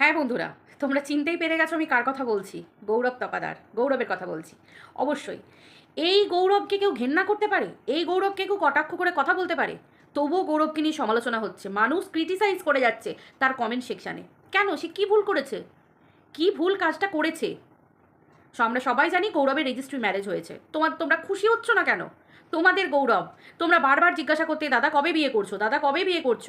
হ্যাঁ বন্ধুরা, তোমরা চিনতেই পেরে গেছো আমি কার কথা বলছি। গৌরব তপাদার, গৌরবের কথা বলছি। অবশ্যই, এই গৌরবকে কেউ ঘেন্না করতে পারে? এই গৌরবকে কেউ কটাক্ষ করে কথা বলতে পারে? তবুও গৌরবকে নিয়ে সমালোচনা হচ্ছে, মানুষ ক্রিটিসাইজ করে যাচ্ছে তার কমেন্ট সেকশানে কেন? সে কী ভুল করেছে? কি ভুল কাজটা করেছে? আমরা সবাই জানি গৌরবের রেজিস্ট্রি ম্যারেজ হয়েছে। তোমার তোমরা খুশি হচ্ছ না কেন? তোমাদের গৌরব, তোমরা বারবার জিজ্ঞাসা করতে, দাদা কবে বিয়ে করছ? দাদা কবে বিয়ে করছ?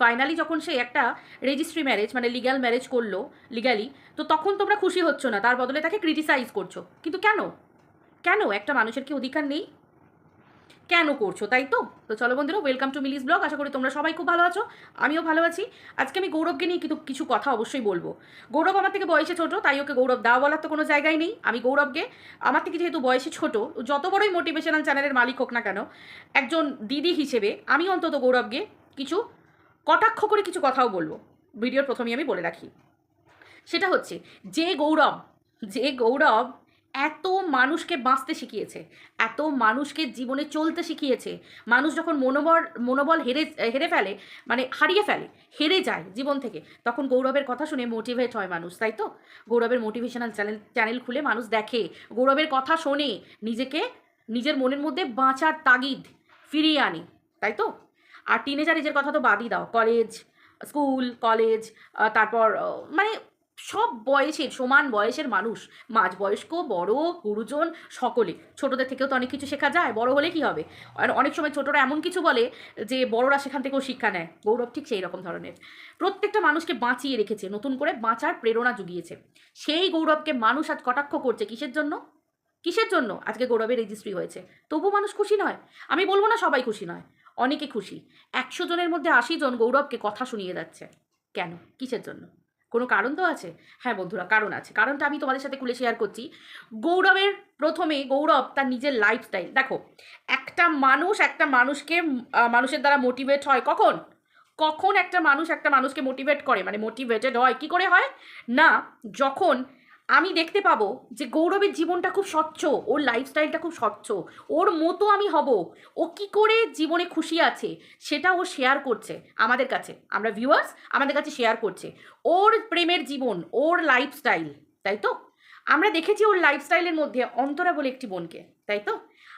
ফাইনালি যখন সে একটা রেজিস্ট্রি ম্যারেজ মানে লিগ্যাল ম্যারেজ করল লিগালি তো তখন তোমরা খুশি হচ্ছ না। তার বদলে তাকে ক্রিটিসাইজ করছ। কিন্তু কেন? কেন একটা মানুষের কি অধিকার নেই? কেন করছ? তাই তো? তো চলো বন্ধুরা ওয়েলকাম টু মিলিস ব্লগ আশা করি তোমরা সবাই খুব ভালো আছো। আমিও ভালো আছি। আজকে আমি গৌরবকে নিয়ে কিন্তু কিছু কথা অবশ্যই বলব। গৌরব আমার থেকে বয়সে ছোট, তাই ওকে গৌরব দাও বলার তো কোনো জায়গায় নেই। আমি গৌরবকে, আমার থেকে যেহেতু বয়সে ছোট, যত বড়ই মোটিভেশনাল চ্যানেলের মালিক হোক না কেন, একজন দিদি হিসেবে আমি অন্তত গৌরবকে কিছু কটাক্ষ করে কিছু কথাও বলব। ভিডিওর প্রথমেই আমি বলে রাখি। সেটা হচ্ছে, যে গৌরব যে গৌরব এত মানুষকে বাঁচতে শিখিয়েছে, এত মানুষকে জীবনে চলতে শিখিয়েছে, মানুষ যখন মনোবল মনোবল হেরে হেরে ফেলে মানে হারিয়ে ফেলে, হেরে যায় জীবন থেকে, তখন গৌরবের কথা শুনে মোটিভেট হয় মানুষ, তাই তো? গৌরবের মোটিভেশনাল চ্যানেল চ্যানেল খুলে মানুষ দেখে, গৌরবের কথা শোনে, নিজেকে, নিজের মনের মধ্যে বাঁচার তাগিদ ফিরিয়ে আনে, তাই তো? আর টিনেজার এজের কথা তো বাদই দাও। কলেজ স্কুল কলেজ তারপর মানে সব বয়সের, সমান বয়সের মানুষ। মাঝ বয়স্ক বড়, গুরুজন, সকলে। ছোটদের থেকেও তো অনেক কিছু শেখা যায়, বড় হলে কি হবে? আর অনেক সময় ছোটরা এমন কিছু বলে যে বড়রা সেখান থেকেও শিক্ষা নেয়। গৌরব ঠিক সেই রকম ধরনের। প্রত্যেকটা মানুষকে বাঁচিয়ে রেখেছে, নতুন করে বাঁচার প্রেরণা জুগিয়েছে। সেই গৌরবকে মানুষ আজ কটাক্ষ করছে কিসের জন্য? কিসের জন্য? আজকে গৌরবের রেজিস্ট্রি হয়েছে। তবু মানুষ খুশি নয়। আমি বলব না সবাই খুশি নয়। অনেকে খুশি। একশো জনের মধ্যে আশি জন গৌরবকে কথা শুনিয়ে যাচ্ছে। কেন? কিসের জন্য? কোনো কারণ তো আছে? হ্যাঁ বন্ধুরা, কারণ আছে। কারণটা আমি তোমাদের সাথে খুলে শেয়ার করছি। গৌরবের প্রথমে গৌরব তার নিজের লাইফস্টাইল দেখো, একটা মানুষ একটা মানুষকে মানুষের দ্বারা মোটিভেট হয় কখন? কখন একটা মানুষ একটা মানুষকে মোটিভেট করে? মানে মোটিভেটেড হয় কি করে হয়? না, যখন আমি দেখতে পাবো যে গৌরবের জীবনটা খুব স্বচ্ছ, ওর লাইফস্টাইলটা খুব স্বচ্ছ, ওর মতো আমি হব, ও কি করে জীবনে খুশি আছে সেটা ও শেয়ার করছে আমাদের কাছে। আমরা ভিউয়ার্স আমাদের কাছে শেয়ার করছে। ওর প্রেমের জীবন, ওর লাইফস্টাইল তাই তো? আমরা দেখেছি ওর লাইফস্টাইলের মধ্যে অন্তরা বলে একটি বোনকে, তাই তো?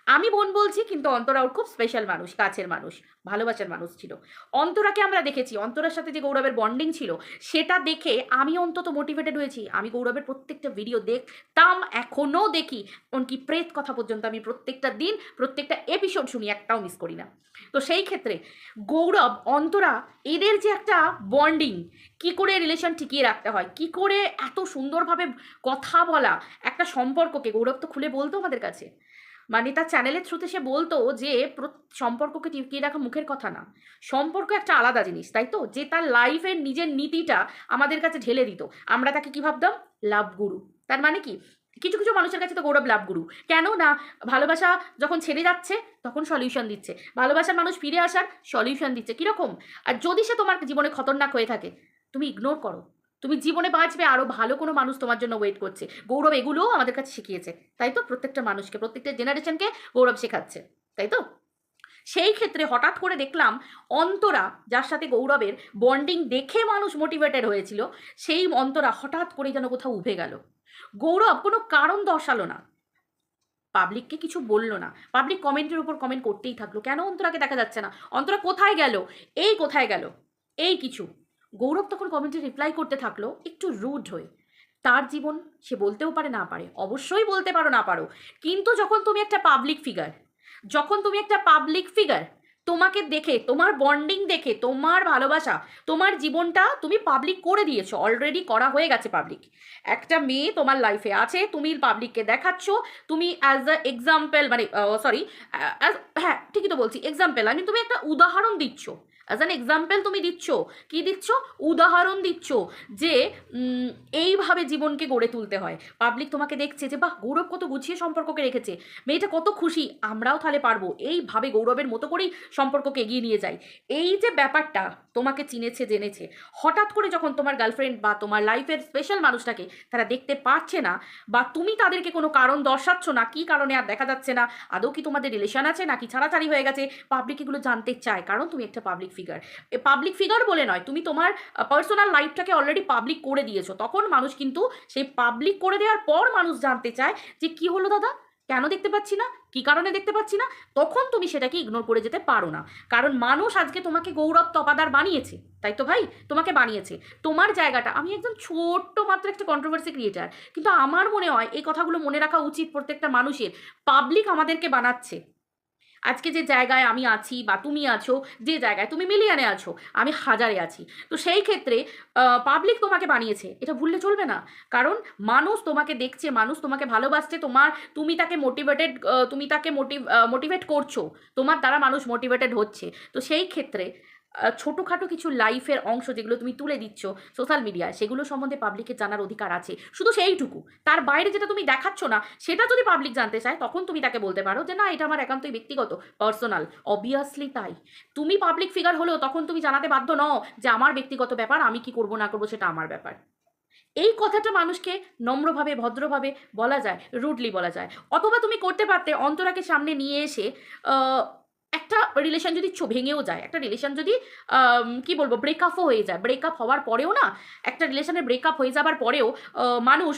আমি বোন বলছি, কিন্তু অন্তরা ওর খুব স্পেশাল মানুষ, কাছের মানুষ, ভালোবাসার মানুষ ছিল। অন্তরাকে আমরা দেখেছি, অন্তরার সাথে যে গৌরবের বন্ডিং ছিল, সেটা দেখে আমি অন্তত মোটিভেটেড হয়েছি। আমি গৌরবের প্রত্যেকটা ভিডিও দেখতাম এখনও দেখি, এমনকি প্রেত কথা পর্যন্ত আমি প্রত্যেকটা দিন, প্রত্যেকটা এপিসোড শুনি, একটাও মিস করি না। তো সেই ক্ষেত্রে গৌরব, অন্তরা, এদের যে একটা বন্ডিং কি করে রিলেশন টিকিয়ে রাখতে হয়, কি করে এত সুন্দরভাবে কথা বলা, একটা সম্পর্ককে, গৌরব তো খুলে বলতো আমাদের কাছে। মানে তার চ্যানেলের থ্রুতে সে বলতো যে সম্পর্ককে টিকিয়ে রাখা মুখের কথা না। সম্পর্ক একটা আলাদা জিনিস, তাই তো? যে তার লাইফের নিজের নীতিটা আমাদের কাছে ঢেলে দিত। আমরা তাকে কি ভাবতাম? লাভ গুরু তার মানে কি? কিছু কিছু মানুষের কাছে তো গৌরব লাভ গুরু কেন না? ভালোবাসা যখন ছেড়ে যাচ্ছে, তখন সলিউশন দিচ্ছে। ভালোবাসার মানুষ ফিরে আসার সলিউশন দিচ্ছে। কীরকম? আর যদি সে তোমার জীবনে খতরনাক হয়ে থাকে, তুমি ইগনোর করো। তুমি জীবনে বাঁচবে আরও ভালো কোনো মানুষ তোমার জন্য ওয়েট করছে। গৌরব এগুলোও আমাদের কাছে শিখিয়েছে, তাই তো? প্রত্যেকটা মানুষকে, প্রত্যেকটা জেনারেশনকে গৌরব শেখাচ্ছে, তাই তো? সেই ক্ষেত্রে হঠাৎ করে দেখলাম অন্তরা, যার সাথে গৌরবের বন্ডিং দেখে মানুষ মোটিভেটেড হয়েছিল, সেই অন্তরা হঠাৎ করে যেন কোথাও উভে গেল। গৌরব কোনো কারণ দর্শালো না। পাবলিককে কিছু বলল না। পাবলিক কমেন্টের উপর কমেন্ট করতেই থাকল। কেন অন্তরাকে দেখা যাচ্ছে না? অন্তরা কোথায় গেল? এই কোথায় গেল? এই কিছু। গৌরব তখন কমেন্টে রিপ্লাই করতে থাকল, একটু রুড হয়ে। তার জীবন সে বলতেও পারে না পারে, অবশ্যই বলতে পারো না পারো, কিন্তু যখন তুমি একটা পাবলিক ফিগার যখন তুমি একটা পাবলিক ফিগার তোমাকে দেখে, তোমার বন্ডিং দেখে, তোমার ভালোবাসা, তোমার জীবনটা তুমি পাবলিক করে দিয়েছ অলরেডি করা হয়ে গেছে পাবলিক একটা মেয়ে তোমার লাইফে আছে, তুমি পাবলিককে দেখাচ্ছ, তুমি অ্যাজ আ এক্সাম্পল মানে সরি হ্যাঁ ঠিকই তো বলছি এক্সাম্পল আমি তুমি একটা উদাহরণ দিচ্ছ। অ্যাজ অ্যান এক্সাম্পল তুমি দিচ্ছ। কি দিচ্ছ? উদাহরণ দিচ্ছ যে এইভাবে জীবনকে গড়ে তুলতে হয়। পাবলিক তোমাকে দেখছে যে, বাহ, গৌরব কত গুছিয়ে সম্পর্ককে রেখেছে। মেয়েটা কত খুশি। আমরাও তাহলে পারব। এইভাবে গৌরবের মতো করেই সম্পর্ককে এগিয়ে নিয়ে যাই এই যে ব্যাপারটা তোমাকে চিনেছে, জেনেছে, হঠাৎ করে যখন তোমার গার্লফ্রেন্ড বা তোমার লাইফের স্পেশাল মানুষটাকে তারা দেখতে পাচ্ছে না বা তুমি তাদেরকে কোনো কারণ দর্শাচ্ছ না, কি কারণে আর দেখা যাচ্ছে না, আদৌ কি তোমাদের রিলেশন আছে নাকি ছাড়াছাড়ি হয়ে গেছে পাবলিক এগুলো জানতে চায়। কারণ তুমি একটা পাবলিক ফিগার পাবলিক ফিগার বলে নয়, তুমি তোমার পার্সোনাল লাইফটাকে অলরেডি পাবলিক করে দিয়েছ। তখন মানুষ কিন্তু সেই পাবলিক করে দেওয়ার পর মানুষ জানতে চায় যে কি হলো দাদা? কেন দেখতে পাচ্ছি না? কি কারণে দেখতে পাচ্ছি না? তখন তুমি সেটাকে ইগনোর করে যেতে পারো না। কারণ মানুষ আজকে তোমাকে গৌরব তপাদার বানিয়েছে, তাই তো ভাই? তোমাকে বানিয়েছে। তোমার জায়গাটা, আমি একদম ছোট্ট মাত্র একটা কন্ট্রোভার্সি ক্রিয়েটার কিন্তু আমার মনে হয় এই কথাগুলো মনে রাখা উচিত প্রত্যেকটা মানুষের। পাবলিক আমাদেরকে বানাচ্ছে। আজকে যে জায়গায় আমি আছি বা তুমি আছো, যে জায়গায় তুমি মিলিয়নে আছো, আমি হাজারে আছি। তো সেই ক্ষেত্রে পাবলিক তোমাকে বানিয়েছে। এটা ভুললে চলবে না। কারণ মানুষ তোমাকে দেখছে, মানুষ তোমাকে ভালোবাসছে, তোমার, তুমি তাকে মোটিভেটেড তুমি তাকে মোটিভ মোটিভেট করছ। তোমার দ্বারা মানুষ মোটিভেটেড হচ্ছে। তো সেই ক্ষেত্রে ছোটোখাটো কিছু লাইফের অংশ যেগুলো তুমি তুলে দিচ্ছ সোশ্যাল মিডিয়ায় সেগুলো সম্বন্ধে পাবলিকের জানার অধিকার আছে। শুধু সেইটুকু। তার বাইরে যেটা তুমি দেখাচ্ছ না, সেটা যদি পাবলিক জানতে চায়, তখন তুমি তাকে বলতে পারো যে, না, এটা আমার একান্তই ব্যক্তিগত পার্সোনাল অবভিয়াসলি তাই। তুমি পাবলিক ফিগার হলেও তখন তুমি জানাতে বাধ্য নও যে, আমার ব্যক্তিগত ব্যাপার, আমি কি করব, না করব, সেটা আমার ব্যাপার। এই কথাটা মানুষকে নম্রভাবে, ভদ্রভাবে বলা যায় রুডলি বলা যায়। অথবা তুমি করতে পারতে, অন্তরাকে সামনে নিয়ে এসে একটা রিলেশন যদি ভেঙেও যায়, একটা রিলেশন যদি কি বলব ব্রেকআপও হয়ে যায় ব্রেকআপ হওয়ার পরেও না, একটা রিলেশনের ব্রেকআপ হয়ে যাবার পরেও মানুষ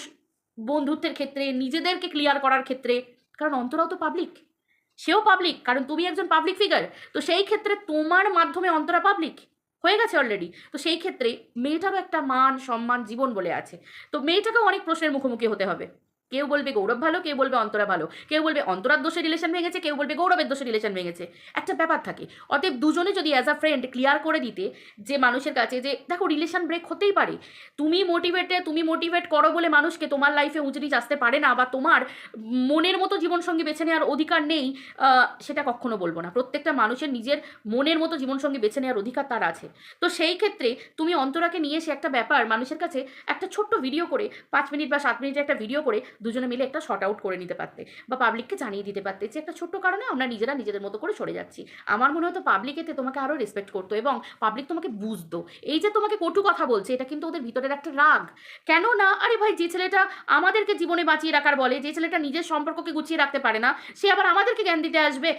বন্ধুত্বের ক্ষেত্রে, নিজেদেরকে ক্লিয়ার করার ক্ষেত্রে, কারণ অন্তরাও তো পাবলিক সেও পাবলিক কারণ তুমি একজন পাবলিক ফিগার তো সেই ক্ষেত্রে তোমার মাধ্যমে অন্তরা পাবলিক হয়ে গেছে অলরেডি তো সেই ক্ষেত্রে মেয়েটারও একটা মান, সম্মান, জীবন বলে আছে, তো মেয়েটাকেও অনেক প্রশ্নের মুখোমুখি হতে হবে। কেউ বলবে গৌরব ভালো, কেউ বলবে অন্তরা ভালো। কেউ বলবে অন্তরার দোষে রিলেশন ভেঙেছে, কেউ বলবে গৌরবের দোষে রিলেশন ভেঙেছে। একটা ব্যাপার থাকে, অতএব দুজনে যদি অ্যাজ আ ফ্রেন্ড ক্লিয়ার করে দিতে যে মানুষের কাছে যে, দেখো রিলেশন ব্রেক হতেই পারে। তুমি মোটিভেটে তুমি মোটিভেট করো বলে মানুষকে তোমার লাইফে উঁচু নিচ আসতে পারে না বা তোমার মনের মতো জীবনসঙ্গী বেছে নেওয়ার অধিকার নেই সেটা কখনো বলব না। প্রত্যেকটা মানুষের নিজের মনের মতো জীবনসঙ্গী বেছে নেওয়ার অধিকার তার আছে। তো সেই ক্ষেত্রে তুমি অন্তরাকে নিয়ে এসে একটা ব্যাপার, মানুষের কাছে একটা ছোট্ট ভিডিও করে, পাঁচ মিনিট বা সাত মিনিটের একটা ভিডিও করে দুজনে মিলে একটা শর্ট আউট করে নিতে পারতে বা পাবলিককে জানিয়ে দিতে পারতে যে একটা ছোট্ট কারণে আমরা নিজেরা নিজেদের মতো করে সরে যাচ্ছি। আমার মনে হতো পাবলিক এতে তোমাকে আরও রেসপেক্ট করতো এবং পাবলিক তোমাকে বুঝতো। এই যে তোমাকে কটু কথা বলছে, এটা কিন্তু ওদের ভিতরের একটা রাগ। কেন না আরে ভাই, যে ছেলেটা আমাদেরকে জীবনে বাঁচিয়ে রাখার বলে, যে ছেলেটা নিজের সম্পর্ককে গুছিয়ে রাখতে পারে না, সে আবার আমাদেরকে জ্ঞান দিতে আসবে,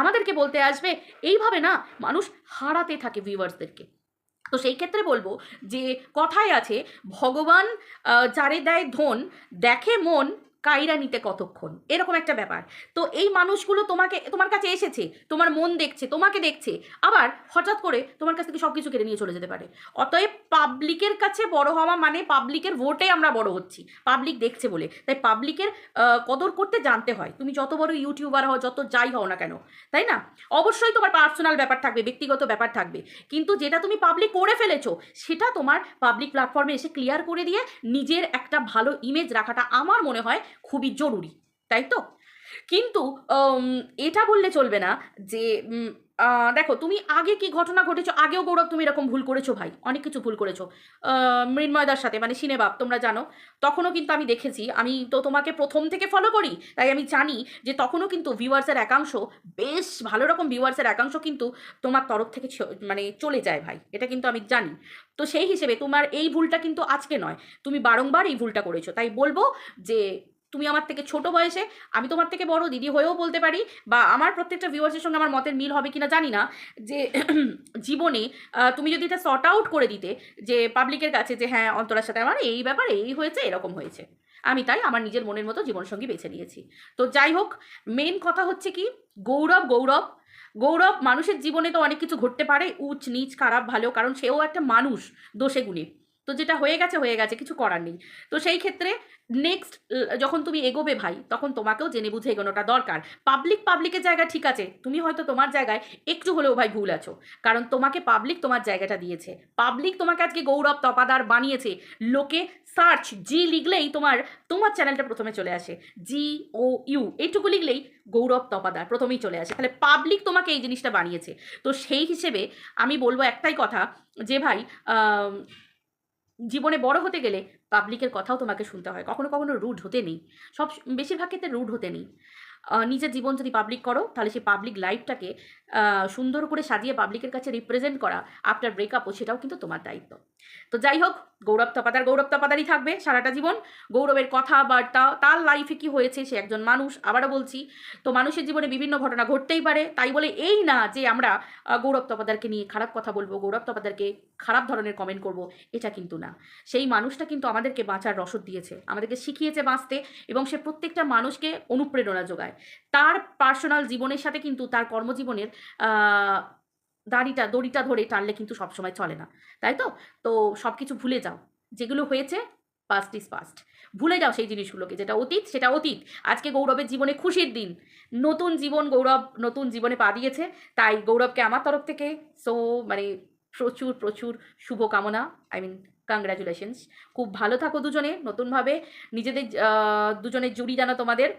আমাদেরকে বলতে আসবে, এইভাবে না মানুষ হারাতে থাকে ভিউয়ার্সদেরকে তো সেই ক্ষেত্রে বলব যে কথায় আছে ভগবান যারে দেয় ধন দেখে মন কাইরা নিতে কতক্ষণ? এরকম একটা ব্যাপার। তো এই মানুষগুলো তোমাকে, তোমার কাছে এসেছে, তোমার মন দেখছে, তোমাকে দেখছে, আবার হঠাৎ করে তোমার কাছ থেকে সব কিছু কেড়ে নিয়ে চলে যেতে পারে। অতএব পাবলিকের কাছে বড় হওয়া মানে পাবলিকের ভোটে আমরা বড় হচ্ছি। পাবলিক দেখছে বলে। তাই পাবলিকের কদর করতে জানতে হয়। তুমি যত বড় ইউটিউবার হও, যত যাই হও না কেন, তাই না? অবশ্যই তোমার পার্সোনাল ব্যাপার থাকবে, ব্যক্তিগত ব্যাপার থাকবে। কিন্তু যেটা তুমি পাবলিক করে ফেলেছো, সেটা তোমার পাবলিক প্ল্যাটফর্মে এসে ক্লিয়ার করে দিয়ে নিজের একটা ভালো ইমেজ রাখাটা আমার মনে হয় খুবই জরুরি, তাই তো? কিন্তু এটা বললে চলবে না যে দেখো, তুমি আগে কি ঘটনা ঘটেছো? আগেও গৌরব তুমি এরকম ভুল করেছ ভাই, অনেক কিছু ভুল করেছ। মৃন্ময়দার সাথে মানে সিনেবাব তোমরা জানো, তখনও কিন্তু আমি দেখেছি, আমি তো তোমাকে প্রথম থেকে ফলো করি, তাই আমি জানি যে তখনও কিন্তু ভিউয়ার্সের একাংশ, বেশ ভালো রকম ভিউয়ার্সের একাংশ কিন্তু তোমার তরফ থেকে মানে চলে যায় ভাই, এটা কিন্তু আমি জানি। তো সেই হিসেবে তোমার এই ভুলটা কিন্তু আজকে নয়, তুমি বারংবার এই ভুলটা করেছ, তাই বলব যে তুমি আমার থেকে ছোট বয়সে, আমি তোমার থেকে বড়, দিদি হয়েও বলতে পারি, বা আমার প্রত্যেকটা ভিউয়ার্সের সঙ্গে আমার মতের মিল হবে কিনা জানি না, যে জীবনে তুমি যদি এটা শর্ট আউট করে দিতে, যে পাবলিকের কাছে যে হ্যাঁ অন্তরার সাথে আমার এই ব্যাপার, এই হয়েছে, এরকম হয়েছে। আমি তাই আমার নিজের মনের মতো জীবনসঙ্গী বেছে নিয়েছি। তো যাই হোক মেন কথা হচ্ছে কি, গৌরব গৌরব গৌরব মানুষের জীবনে তো অনেক কিছু ঘটতে পারে, উচ, নিচ, খারাপ, ভালো, কারণ সেও একটা মানুষ, দোষে গুণে। তো যেটা হয়ে গেছে হয়ে গেছে, কিছু করার নেই। তো সেই ক্ষেত্রে নেক্সট যখন তুমি এগোবে ভাই, তখন তোমাকেও জেনে বুঝে এগোনোটা দরকার। পাবলিক পাবলিকের জায়গা ঠিক আছে, তুমি হয়তো তোমার জায়গায় একটু হলেও ভাই ভুল আছো। কারণ তোমাকে পাবলিক তোমার জায়গাটা দিয়েছে। পাবলিক তোমাকে আজকে গৌরব তপাদার বানিয়েছে। লোকে সার্চ জি লিখলেই তোমার তোমার চ্যানেলটা প্রথমে চলে আসে। জি ও ইউ এইটুকু লিখলেই গৌরব তপাদার প্রথমেই চলে আসে। তাহলে পাবলিক তোমাকে এই জিনিসটা বানিয়েছে। তো সেই হিসেবে আমি বলব একটাই কথা যে ভাই জীবনে বড় হতে গেলে পাবলিকের কথাও তোমাকে শুনতে হয়। কখনো কখনো রুড হতে নেই। সব বেশিরভাগ ক্ষেত্রে রুড হতে নেই। নিজের জীবন যদি পাবলিক করো, তাহলে সেই পাবলিক লাইফটাকে সুন্দর করে সাজিয়ে পাবলিকের কাছে রিপ্রেজেন্ট করা আফটার ব্রেকআপও সেটাও কিন্তু তোমার দায়িত্ব। তো যাই হোক গৌরব তপাদার, গৌরব তপাদারই থাকবে সারাটা জীবন। গৌরবের কথাবার্তা, তার লাইফে কি হয়েছে, সে একজন মানুষ। আবারও বলছি, তো মানুষের জীবনে বিভিন্ন ঘটনা ঘটতেই পারে। তাই বলে এই না যে আমরা গৌরব তপাদারকে নিয়ে খারাপ কথা বলব, গৌরব তপাদারকে খারাপ ধরনের কমেন্ট করব, এটা কিন্তু না। সেই মানুষটা কিন্তু আমাদেরকে বাঁচার রসদ দিয়েছে, আমাদেরকে শিখিয়েছে বাঁচতে এবং সে প্রত্যেকটা মানুষকে অনুপ্রেরণা যোগায়। তার পার্সোনাল জীবনের সাথে কিন্তু তার কর্মজীবনের দাড়িটা, দড়িটা ধরে টানলে কিন্তু সবসময় চলে না। তাই তো? তো সব কিছু ভুলে যাও। যেগুলো হয়েছে পাস্ট ইজ পাস্ট ভুলে যাও সেই জিনিসগুলোকে, যেটা অতীত, সেটা অতীত। আজকে গৌরবের জীবনে খুশির দিন। নতুন জীবন গৌরব নতুন জীবনে পা দিয়েছে। তাই গৌরবকে আমার তরফ থেকে সো মানে প্রচুর প্রচুর শুভকামনা। আই মিন কংগ্রাচুলেশনস খুব ভালো থাকো দুজনে নতুনভাবে। নিজেদের দুজনের জুড়ি যেন তোমাদের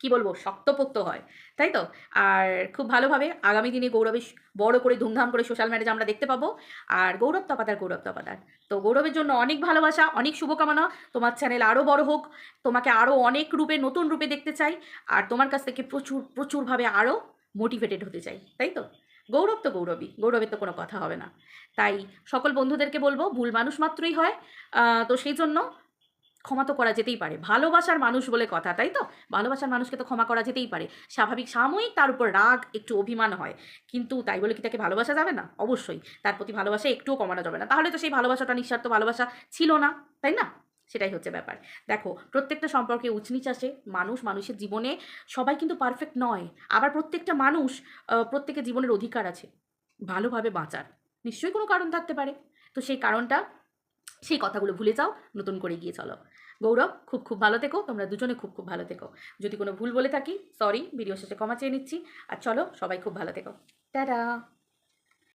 কি বলব, শক্তপোক্ত হয়, তাই তো? আর খুব ভালোভাবে আগামী দিনে গৌরবের স- বড় করে ধুমধাম করে সোশ্যাল ম্যারেজ আমরা দেখতে পাবো। আর গৌরব তপাদার গৌরব তপাদার। তো গৌরবের জন্য অনেক ভালোবাসা, অনেক শুভকামনা। তোমার চ্যানেল আরও বড় হোক, তোমাকে আরও অনেক রূপে, নতুন রূপে দেখতে চাই। আর তোমার কাছ থেকে প্রচুর, প্রচুরভাবে আরও মোটিভেটেড হতে চাই, তাই তো? গৌরব তো গৌরবই, গৌরবের তো কোনো কথা হবে না। তাই সকল বন্ধুদেরকে বলব, ভুল মানুষ মাত্রই হয়। তো সেই জন্য ক্ষমা তো করা যেতেই পারে। ভালোবাসার মানুষ বলে কথা, তাই তো? ভালোবাসার মানুষকে তো ক্ষমা করা যেতেই পারে। স্বাভাবিক সাময়িক তার উপর রাগ, একটু অভিমান হয়। কিন্তু তাই বলে কি তাকে ভালোবাসা যাবে না? অবশ্যই। তার প্রতি ভালোবাসা একটুও কমানো যাবে না। তাহলে তো সেই ভালোবাসাটা নিঃস্বার্থ ভালোবাসা ছিল না, তাই না? সেটাই হচ্ছে ব্যাপার। দেখো, প্রত্যেকটা সম্পর্কে উচনিচ আসে। মানুষ মানুষের জীবনে সবাই কিন্তু পারফেক্ট নয়। আবার প্রত্যেকটা মানুষ প্রত্যেকের জীবনের অধিকার আছে। ভালোভাবে বাঁচার। নিশ্চয়ই কোনো কারণ থাকতে পারে। তো সেই কারণটা সেই কথাগুলো ভুলে যাও, নতুন করে গিয়ে চলো। গৌরব, খুব খুব ভালো থেকো, তোমরা দুজনে খুব খুব ভালো থেকো। যদি কোনো ভুল বলে থাকি সরি ভিডিও শেষে ক্ষমা চেয়ে নিচ্ছি। আর চলো, সবাই খুব ভালো থেকো। টাটা!